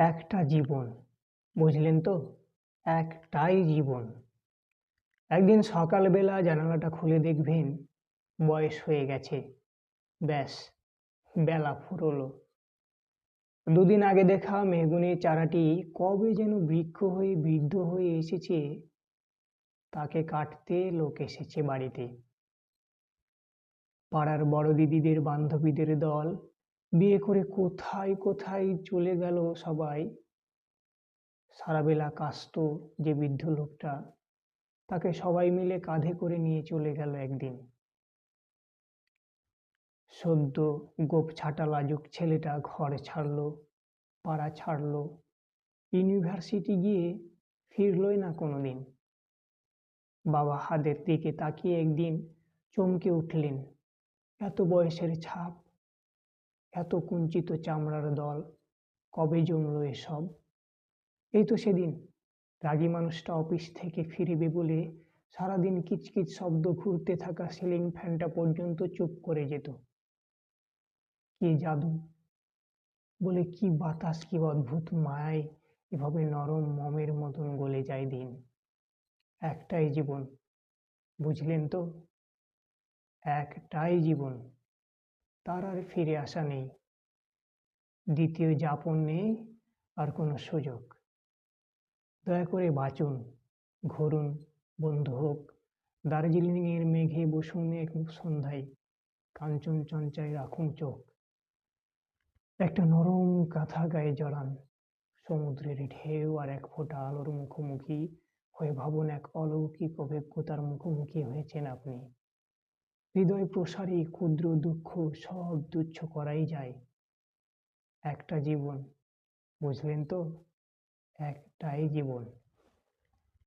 একটা জীবন, বুঝলেন তো? একটাই জীবন। একদিন সকালবেলা জানালাটা খুলে দেখবেন বয়স হয়ে গেছে। ব্যাস, বেলা ফুরোলো। দুদিন আগে দেখা মেহগুনির চারাটি কবে যেন বৃক্ষ হয়ে বৃদ্ধ হয়ে এসেছে, তাকে কাটতে লোক এসেছে বাড়িতে। পাড়ার বড় দিদিদের, বান্ধবীদের দল বিয়ে করে কোথায় কোথায় চলে গেল সবাই? সারাবেলা কাস্ত যে বৃদ্ধ লোকটা। তাকে সবাই মিলে কাঁধে করে নিয়ে চলে গেল একদিন। সদ্য গোপ ছাটা লাজুক ছেলেটা ঘর ছাড়লো, পাড়া ছাড়লো। ইউনিভার্সিটি গিয়ে ফিরলই না কোনোদিন। বাবা হাতের দিকে তাকিয়ে একদিন চমকে উঠলেন। এত বয়সের ছাপ এত কুঞ্চিত চামড়ার দল কবে জমলো এসব? এই তো সেদিন। রাগী মানুষটা অফিস থেকে ফিরবে বলে সারাদিন কিচকিচ শব্দ ঘুরতে থাকা সিলিং ফ্যানটা পর্যন্ত চুপ করে যেত। কি জাদু? বলে কি বাতাস, কি অদ্ভুত মায়ায় এভাবে নরম মমের মতন গলে যায় দিন। একটাই জীবন, বুঝলেন তো? একটাই জীবন। তার আর ফিরে আসা নেই। দ্বিতীয় যাপন নেই, আর কোনো সুযোগ। দয়া করে বাঁচুন, ঘুরুন, বন্ধু হোক। দার্জিলিংয়ের মেঘে বসুন এক সন্ধ্যায়। কাঞ্চন চঞ্চায় রাখুন চোখ। একটা নরম কাঁথা গায়ে জড়ান। সমুদ্রের ঢেউ আর এক ফোঁটা আলোর মুখোমুখি হয়ে ভাবুন এক অলৌকিক অভিজ্ঞতার মুখোমুখি হয়েছেন আপনি। হৃদয় প্রসারী ক্ষুদ্র দুঃখ সব তুচ্ছ করাই যায়। একটা জীবন বুঝলেন তো? একটাই জীবন।